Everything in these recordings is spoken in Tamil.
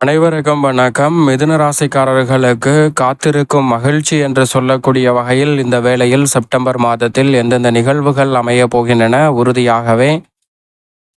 அனைவருக்கும் வணக்கம். மிதுன ராசிக்காரர்களுக்கு காத்திருக்கும் மகிழ்ச்சி என்று சொல்லக்கூடிய வகையில் இந்த வேளையில் செப்டம்பர் மாதத்தில் எந்தெந்த நிகழ்வுகள் அமைய போகின்றன உறுதியாகவே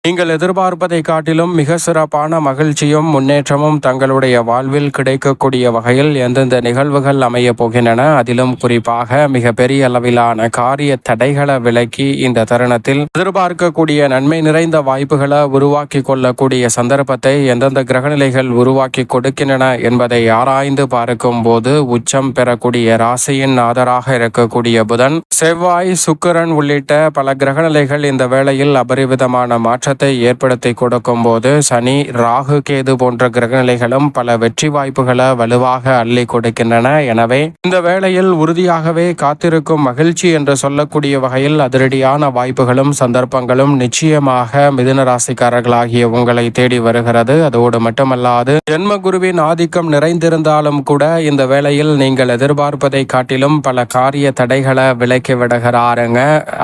நீங்கள் எதிர்பார்ப்பதை காட்டிலும் மிக சிறப்பான மகிழ்ச்சியும் முன்னேற்றமும் தங்களுடைய வாழ்வில் கிடைக்கக்கூடிய வகையில் எந்தெந்த நிகழ்வுகள் அமைய போகின்றன அதிலும் குறிப்பாக மிக பெரிய அளவிலான காரிய தடைகளை விலக்கி இந்த தருணத்தில் எதிர்பார்க்கக்கூடிய நன்மை நிறைந்த வாய்ப்புகளை உருவாக்கி கொள்ளக்கூடிய சந்தர்ப்பத்தை எந்தெந்த கிரகநிலைகள் உருவாக்கி கொடுக்கின்றன என்பதை ஆராய்ந்து பார்க்கும் போது உச்சம் பெறக்கூடிய ராசியின் ஆதராக இருக்கக்கூடிய புதன் செவ்வாய் சுக்கரன் உள்ளிட்ட பல கிரகநிலைகள் இந்த வேளையில் அபரிவிதமான மாற்ற மாற்றத்தை ஏற்படுத்தி கொடுக்கும் போது சனி ராகு கேது போன்ற கிரகநிலைகளும் பல வெற்றி வாய்ப்புகளை வலுவாக அள்ளி கொடுக்கின்றன. எனவே இந்த வேளையில் உறுதியாகவே காத்திருக்கும் மகிழ்ச்சி என்று சொல்லக்கூடிய வகையில் அதிரடியான வாய்ப்புகளும் சந்தர்ப்பங்களும் நிச்சயமாக மிதுன ராசிக்காரர்களாகிய உங்களை தேடி வருகிறது. அதோடு மட்டுமல்லாது ஜென்மகுருவின் ஆதிக்கம் நிறைந்திருந்தாலும் கூட இந்த வேளையில் நீங்கள் எதிர்பார்ப்பதை காட்டிலும் பல காரிய தடைகளை விலக்கி விடுகிறாருங்க.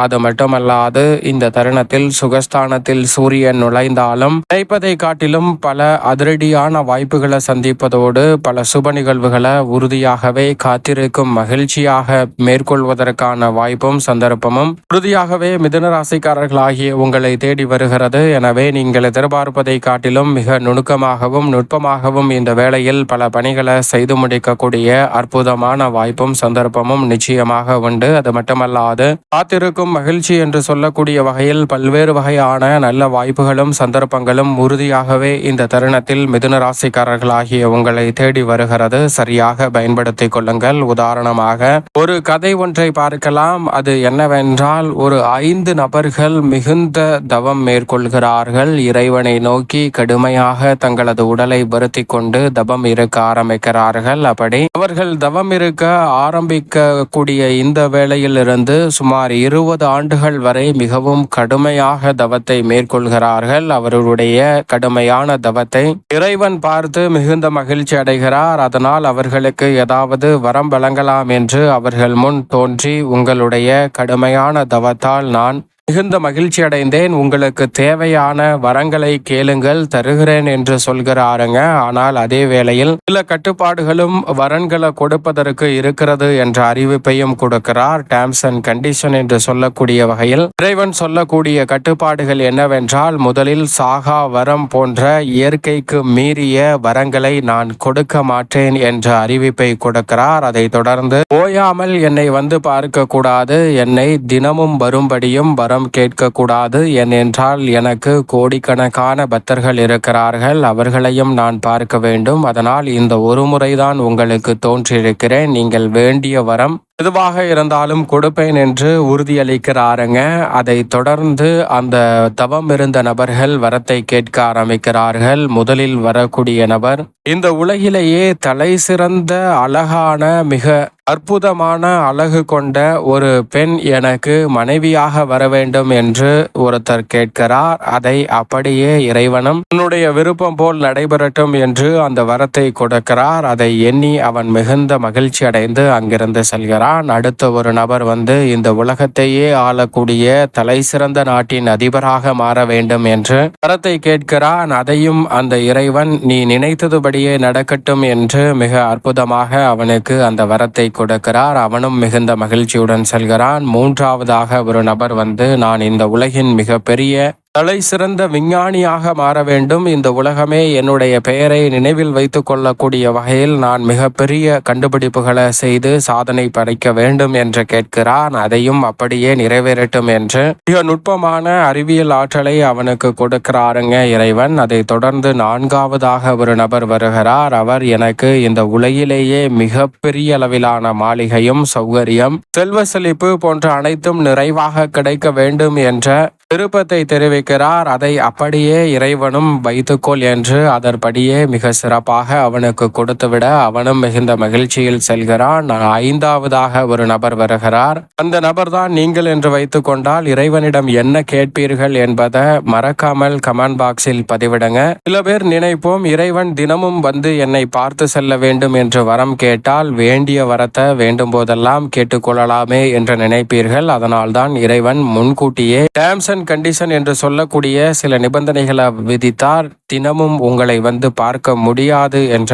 அது மட்டுமல்லாது இந்த தருணத்தில் சுகஸ்தானத்தில் சூரியன் நுழைந்தாலும் நினைப்பதை காட்டிலும் பல அதிரடியான வாய்ப்புகளை சந்திப்பதோடு பல சுப நிகழ்வுகளை உறுதியாகவே காத்திருக்கும் மகிழ்ச்சியாக மேற்கொள்வதற்கான வாய்ப்பும் சந்தர்ப்பமும் உறுதியாகவே மிதுன ராசிக்காரர்களாகிய உங்களை தேடி வருகிறது. எனவே நீங்கள் எதிர்பார்ப்பதை காட்டிலும் மிக நுணுக்கமாகவும் நுட்பமாகவும் இந்த வேளையில் பல பணிகளை செய்து முடிக்கக்கூடிய அற்புதமான வாய்ப்பும் சந்தர்ப்பமும் நிச்சயமாக உண்டு. அது மட்டுமல்லாது காத்திருக்கும் மகிழ்ச்சி என்று சொல்லக்கூடிய வகையில் பல்வேறு வகையான நல்ல வாய்ப்புகளும் சந்தர்ப்பங்களும் உறுதியாகவே இந்த தருணத்தில் மிதுன ராசிக்காரர்களாகிய உங்களை தேடி வருகிறது. சரியாக பயன்படுத்திக் கொள்ளுங்கள். உதாரணமாக ஒரு கதை ஒன்றை பார்க்கலாம். அது என்னவென்றால் ஒரு ஐந்து நபர்கள் மிகுந்த தவம் மேற்கொள்கிறார்கள். இறைவனை நோக்கி கடுமையாக தங்களது உடலை வருத்தி கொண்டு தவம் இருக்க ஆரம்பிக்கிறார்கள். அப்படி அவர்கள் தவம் இருக்க ஆரம்பிக்க கூடிய இந்த வேளையிலிருந்து சுமார் இருபது ஆண்டுகள் வரை மிகவும் கடுமையாக தவத்தை மேற்கொள் கொள்கிறார்கள் அவர்களுடைய கடுமையான தவத்தை இறைவன் பார்த்து மிகுந்த மகிழ்ச்சி அடைகிறார். அதனால் அவர்களுக்கு ஏதாவது வரம் வழங்கலாம் என்று அவர்கள் முன் தோன்றி உங்களுடைய கடுமையான தவத்தால் நான் மிகுந்த மகிழ்ச்சி அடைந்தேன். உங்களுக்கு தேவையான வரங்களை கேளுங்கள் தருகிறேன் என்று சொல்கிறாருங்க. ஆனால் அதே வேளையில் சில கட்டுப்பாடுகளும் வரன்களை கொடுப்பதற்கு இருக்கிறது என்ற அறிவிப்பையும் கொடுக்கிறார். டேம்ஸ் அண்ட் கண்டிஷன் என்று சொல்லக்கூடிய வகையில் இறைவன் சொல்லக்கூடிய கட்டுப்பாடுகள் என்னவென்றால் முதலில் சாகா வரம் போன்ற இயற்கைக்கு மீறிய வரங்களை நான் கொடுக்க மாட்டேன் என்ற அறிவிப்பை கொடுக்கிறார். அதை தொடர்ந்து ஓயாமல் என்னை வந்து பார்க்க கூடாது என்னை தினமும் வரும்படியும் வரம் வரம் கேட்கக்கூடாது ஏனென்றால் எனக்கு கோடிக்கணக்கான பக்தர்கள் இருக்கிறார்கள். அவர்களையும் நான் பார்க்க வேண்டும். அதனால் இந்த ஒரு முறைதான் உங்களுக்கு தோன்றியிருக்கிறேன். நீங்கள் வேண்டிய வரம் எதுவாக இருந்தாலும் கொடுப்பேன் என்று உறுதியளிக்கிறாருங்க. அதை தொடர்ந்து அந்த தவம் இருந்த நபர்கள் வரத்தை கேட்க ஆரம்பிக்கிறார்கள். முதலில் வரக்கூடிய நபர் இந்த உலகிலேயே தலை சிறந்த அழகான மிக அற்புதமான அழகு கொண்ட ஒரு பெண் எனக்கு மனைவியாக வர வேண்டும் என்று ஒருத்தர் கேட்கிறார். அதை அப்படியே இறைவனும் உன்னுடைய விருப்பம் போல் நடைபெறட்டும் என்று அந்த வரத்தை கொடுக்கிறார். அதை எண்ணி அவன் மிகுந்த மகிழ்ச்சி அடைந்து அங்கிருந்து செல்கிறார் வருகிறான் அடுத்த ஒரு நபர் வந்து இந்த உலகத்தையே ஆளக்கூடிய தலை சிறந்த நாட்டின் அதிபராக மாற வேண்டும் என்று வரத்தை கேட்கிறான். அதையும் அந்த இறைவன் நீ நினைத்ததுபடியே நடக்கட்டும் என்று மிக அற்புதமாக அவனுக்கு அந்த வரத்தை கொடுக்கிறார். அவனும் மிகுந்த மகிழ்ச்சியுடன் செல்கிறான். மூன்றாவதாக ஒரு நபர் வந்து நான் இந்த உலகின் மிக பெரிய தலை சிறந்த விஞ்ஞானியாக மாற வேண்டும். இந்த உலகமே என்னுடைய பெயரை நினைவில் வைத்து கொள்ளக்கூடிய வகையில் நான் மிகப்பெரிய கண்டுபிடிப்புகளை செய்து சாதனை படைக்க வேண்டும் என்று கேட்கிறான். அதையும் அப்படியே நிறைவேறட்டும் என்று. மிக நுட்பமான அறிவியல் ஆற்றலை அவனுக்கு கொடுக்கிறாருங்க இறைவன். அதை தொடர்ந்து நான்காவதாக ஒரு நபர் வருகிறார். அவர் எனக்கு இந்த உலகிலேயே மிக அளவிலான மாளிகையும் சௌகரியம் செல்வ செழிப்பு போன்ற அனைத்தும் நிறைவாக கிடைக்க வேண்டும் என்ற விருப்பத்தை தெரிவிக்கிறார் அதை அப்படியே இறைவனும் வைத்துக்கொள் என்று அதற்படியே மிக சிறப்பாக அவனுக்கு கொடுத்துவிட அவனும் மிகுந்த மகிழ்ச்சியில் செல்கிறான். ஐந்தாவதாக ஒரு நபர் வருகிறார். அந்த நபர் தான் நீங்கள் என்று வைத்துக் கொண்டால் இறைவனிடம் என்ன கேட்பீர்கள் என்பதை மறக்காமல் கமெண்ட் பாக்ஸில் பதிவிடுங்க. சில பேர் நினைப்போம் இறைவன் தினமும் வந்து என்னை பார்த்து செல்ல வேண்டும் என்று வரம் கேட்டால் வேண்டிய வரத்தை வேண்டும் போதெல்லாம் கேட்டுக்கொள்ளலாமே என்று நினைப்பீர்கள். அதனால்தான் இறைவன் முன்கூட்டியே டேர்ம்ஸ் அண்ட் கண்டிஷன் என்று சொல்லக்கூடிய சில நிபந்தனைகளை விதித்தார் தினமும் உங்களை வந்து பார்க்க முடியாது என்ற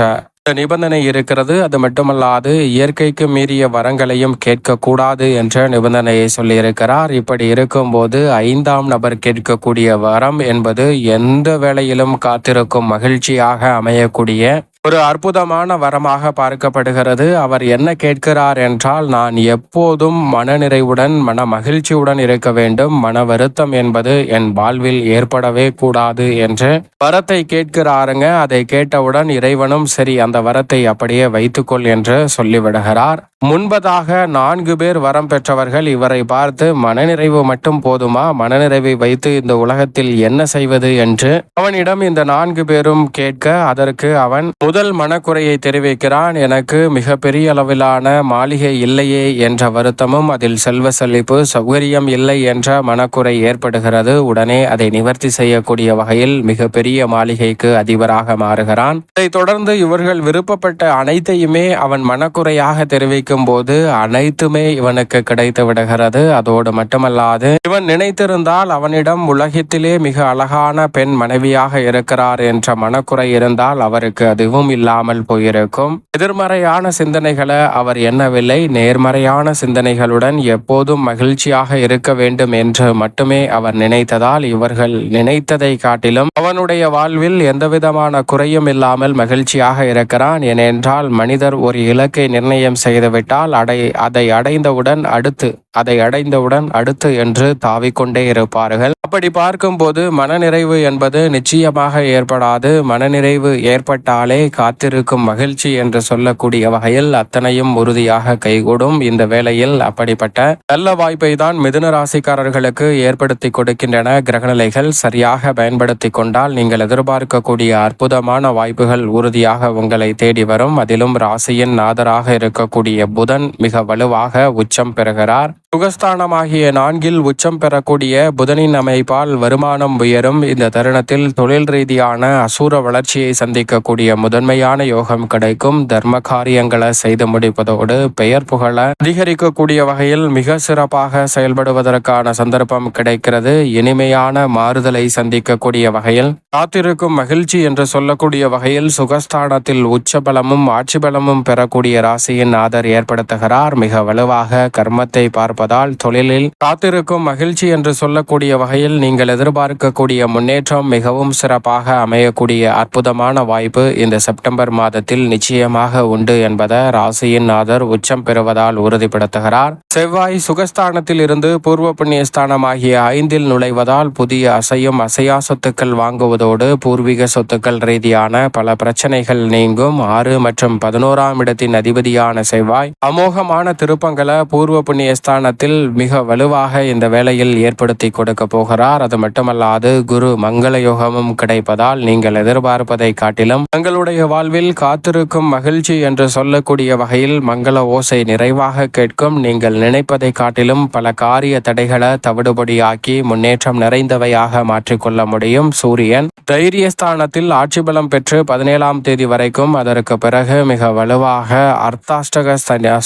நிபந்தனை இருக்கிறது. அது மட்டுமல்லாது இயற்கைக்கு மீறிய வரங்களையும் கேட்கக்கூடாது என்ற நிபந்தனையை சொல்லியிருக்கிறார். இப்படி இருக்கும்போது ஐந்தாம் நபர் கேட்கக்கூடிய வரம் என்பது எந்த வேளையிலும் காத்திருக்கும் மகிழ்ச்சியாக அமையக்கூடிய ஒரு அற்புதமான வரமாக பார்க்கப்படுகிறது. அவர் என்ன கேட்கிறார் என்றால் நான் எப்போதும் மனநிறைவுடன் மன மகிழ்ச்சியுடன் இருக்க வேண்டும். மன வருத்தம் என்பது என் வாழ்வில் ஏற்படவே கூடாது என்று வரத்தை கேட்கிறாருங்க. அதை கேட்டவுடன் இறைவனும் சரி அந்த வரத்தை அப்படியே வைத்துக்கொள் என்று சொல்லிவிடுகிறார். முன்பதாக நான்கு பேர் வரம் பெற்றவர்கள் இவரை பார்த்து மனநிறைவு மட்டும் போதுமா? மனநிறைவை வைத்து இந்த உலகத்தில் என்ன செய்வது? என்று அவனிடம் இந்த நான்கு பேரும் கேட்க அதற்கு அவன் முதல் மனக்குறையை தெரிவிக்கிறான். எனக்கு மிக பெரிய அளவிலான மாளிகை இல்லையே என்ற வருத்தமும் அதில் செல்வ செழிப்பு சௌகரியம் இல்லை என்ற மனக்குறை ஏற்படுகிறது. உடனே அதை நிவர்த்தி செய்யக்கூடிய வகையில் மிகப்பெரிய மாளிகைக்கு அதிபராக மாறுகிறான். இதைத் தொடர்ந்து இவர்கள் விருப்பப்பட்ட அனைத்தையுமே அவன் மனக்குறையாக தெரிவிக்கும் போது அனைத்துமே இவனுக்கு கிடைத்து விடுகிறது. அதோடு மட்டுமல்லாது இவன் நினைத்திருந்தால் அவனிடம் உலகத்திலே மிக அழகான பெண் மனைவியாக இருக்கிறார் என்ற மனக்குறை இருந்தால் அவருக்கு அதுவும் இல்லாமல் போயிருக்கும். எதிர்மறையான சிந்தனைகளை அவர் எண்ணவில்லை. நேர்மறையான சிந்தனைகளுடன் எப்போதும் மகிழ்ச்சியாக இருக்க வேண்டும் என்று மட்டுமே அவர் நினைத்ததால் இவர்கள் நினைத்ததை காட்டிலும் அவனுடைய வாழ்வில் எந்தவிதமான குறையும் இல்லாமல் மகிழ்ச்சியாக இருக்கிறான். ஏனென்றால் மனிதர் ஒரு இலக்கை நிர்ணயம் செய்துவிட்டால் அடை அதை அடைந்தவுடன் அடுத்து அதை அடைந்தவுடன் அடுத்து என்று தாவிக்கொண்டே இருப்பார்கள். அப்படி பார்க்கும்போது மனநிறைவு என்பது நிச்சயமாக ஏற்படாது. மனநிறைவு ஏற்பட்டாலே காத்திருக்கும் மகிழ்ச்சி என்று சொல்லக்கூடிய வகையில் அத்தனையும் உறுதியாக கைகூடும். இந்த வேளையில் அப்படிப்பட்ட நல்ல வாய்ப்பை தான் மிதுன ராசிக்காரர்களுக்கு ஏற்படுத்தி கொடுக்கின்றன. கிரகநிலைகள் சரியாக பயன்படுத்தி கொண்டால் நீங்கள் எதிர்பார்க்கக்கூடிய அற்புதமான வாய்ப்புகள் உறுதியாக உங்களை தேடி வரும். அதிலும் ராசியின் நாதராக இருக்கக்கூடிய புதன் மிக வலுவாக உச்சம் பெறுகிறார். சுகஸ்தானமாகிய நான்கில் உச்சம் பெறக்கூடிய புதனின் அமைப்பால் வருமானம் உயரும். இந்த தருணத்தில் தொழில் ரீதியான அசூர வளர்ச்சியை சந்திக்கக்கூடிய முதன்மையான யோகம் கிடைக்கும். தர்ம காரியங்களை செய்து முடிப்பதோடு பெயர் புகழ அதிகரிக்கக்கூடிய வகையில் மிக சிறப்பாக செயல்படுவதற்கான சந்தர்ப்பம் கிடைக்கிறது. இனிமையான மாறுதலை சந்திக்கக்கூடிய வகையில் காத்திருக்கும் மகிழ்ச்சி என்று சொல்லக்கூடிய வகையில் சுகஸ்தானத்தில் உச்ச பலமும் ஆட்சி பலமும் பெறக்கூடிய ராசியின் ஆதர் ஏற்படுத்துகிறார். மிக வலுவாக கர்மத்தை பார்ப்ப இருப்பதால் தொழிலில் காத்திருக்கும் மகிழ்ச்சி என்று சொல்லக்கூடிய வகையில் நீங்கள் எதிர்பார்க்கக்கூடிய முன்னேற்றம் மிகவும் சிறப்பாக அமையக்கூடிய அற்புதமான வாய்ப்பு இந்த செப்டம்பர் மாதத்தில் நிச்சயமாக உண்டு என்பதை ராசியின் நாதர் உச்சம் பெறுவதால் உறுதிப்படுத்துகிறார். செவ்வாய் சுகஸ்தானத்தில் இருந்து பூர்வ புண்ணிய ஸ்தானமாகிய ஐந்தில் நுழைவதால் புதிய அசையும் அசையா சொத்துக்கள் வாங்குவதோடு பூர்வீக சொத்துக்கள் ரீதியான பல பிரச்சனைகள் நீங்கும். ஆறு மற்றும் பதினோராம் இடத்தின் அதிபதியான செவ்வாய் அமோகமான திருப்பங்களை பூர்வ புண்ணிய ஸ்தானத்தில் மிக வலுவாக இந்த வேலையில் ஏற்படுத்தி கொடுக்க போகிறார். அது மட்டுமல்லாது குரு மங்கள யோகமும் கிடைப்பதால் நீங்கள் எதிர்பார்ப்பதை காட்டிலும் தங்களுடைய வாழ்வில் காத்திருக்கும் மகிழ்ச்சி என்று சொல்லக்கூடிய வகையில் மங்கள ஓசை நிறைவாக கேட்கும். நீங்கள் நினைப்பதை காட்டிலும் பல காரிய தடைகளை தவிடுபடியாக்கி முன்னேற்றம் நிறைந்தவையாக மாற்றிக்கொள்ள முடியும். சூரியன் தைரியஸ்தானத்தில் ஆட்சி பலம் பெற்று பதினேழாம் தேதி வரைக்கும் அதற்கு பிறகு மிக வலுவாக அர்த்தாஷ்டக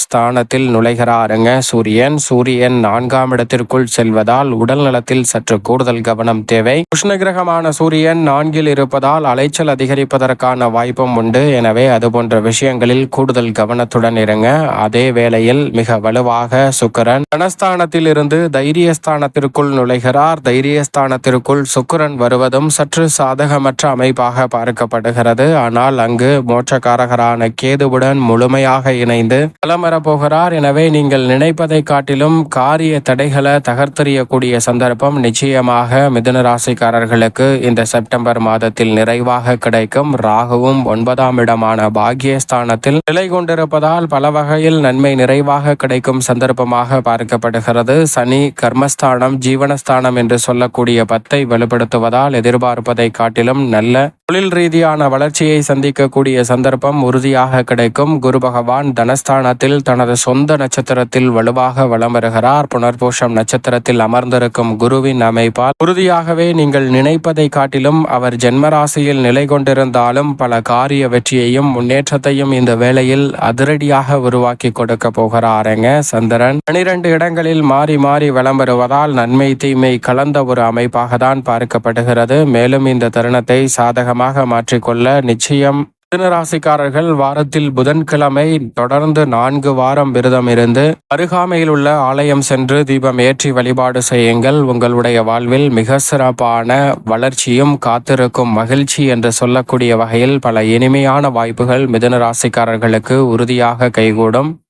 ஸ்தானத்தில் நுழைகிறாருங்க. சூரியன் சூரியன் நான்காம் இடத்திற்குள் செல்வதால் உடல் நலத்தில் சற்று கூடுதல் கவனம் தேவை. உஷ்ண கிரகமான சூரியன் நான்கில் இருப்பதால் அலைச்சல் அதிகரிப்பதற்கான வாய்ப்பும் உண்டு. எனவே அது போன்ற விஷயங்களில் கூடுதல் கவனத்துடன் இருங்க. அதே வேளையில் மிக வலுவாக சுக்கரன் தனஸ்தானத்தில் இருந்து தைரியஸ்தானத்திற்குள் நுழைகிறார். தைரியஸ்தானத்திற்குள் சுக்கரன் வருவதும் சற்று சாதகமற்ற அமைப்பாக பார்க்கப்படுகிறது. ஆனால் அங்கு மோட்சக்காரகரான கேதுவுடன் முழுமையாக இணைந்து பலம் வரப்போகிறார் எனவே நீங்கள் நினைப்பதை காட்டிலும் காரிய தடைகளை தகர்த்தெறியக்கூடிய சந்தர்ப்பம் நிச்சயமாக மிதுன ராசிக்காரர்களுக்கு இந்த செப்டம்பர் மாதத்தில் நிறைவாக கிடைக்கும். ராகுவும் ஒன்பதாம் இடமான பாக்யஸ்தானத்தில் நிலை கொண்டிருப்பதால் பல வகையில் நன்மை நிறைவாக கிடைக்கும் சந்தர்ப்பமாக பார்க்கப்படுகிறது. சனி கர்மஸ்தானம் ஜீவனஸ்தானம் என்று சொல்லக்கூடிய பத்தை வலுப்படுத்துவதால் எதிர்பார்ப்பதை காட்டிலும் நல்ல தொழில் ரீதியான வளர்ச்சியை சந்திக்கக்கூடிய சந்தர்ப்பம் உறுதியாக கிடைக்கும். குரு பகவான் தனஸ்தானத்தில் தனது சொந்த நட்சத்திரத்தில் வலுவாக வளம் வலம் வருகிறார். புனர்பூஷம் நட்சத்திரத்தில் அமர்ந்திருக்கும் குருவின் அமைப்பால் உறுதியாகவே நீங்கள் நினைப்பதை காட்டிலும் அவர் ஜென்மராசியில் நிலை கொண்டிருந்தாலும் பல காரிய வெற்றியையும் முன்னேற்றத்தையும் இந்த வேளையில் அதிரடியாக உருவாக்கி கொடுக்க போகிறாருங்க சந்திரன். பனிரெண்டு இடங்களில் மாறி மாறி வலம் வருவதால் நன்மை தீமை கலந்த ஒரு அமைப்பாக தான் பார்க்கப்படுகிறது. மேலும் இந்த தருணத்தை சாதகமாக மாற்றிக்கொள்ள நிச்சயம் மிதனராசிக்காரர்கள் வாரத்தில் புதன்கிழமை தொடர்ந்து நான்கு வாரம் விரதம் இருந்து அருகாமையில் உள்ள ஆலயம் சென்று தீபம் ஏற்றி வழிபாடு செய்யுங்கள். உங்களுடைய வாழ்வில் மிக சிறப்பான வளர்ச்சியும் காத்திருக்கும் மகிழ்ச்சி என்று சொல்லக்கூடிய வகையில் பல இனிமையான வாய்ப்புகள் மிதுன ராசிக்காரர்களுக்கு உறுதியாக கைகூடும்.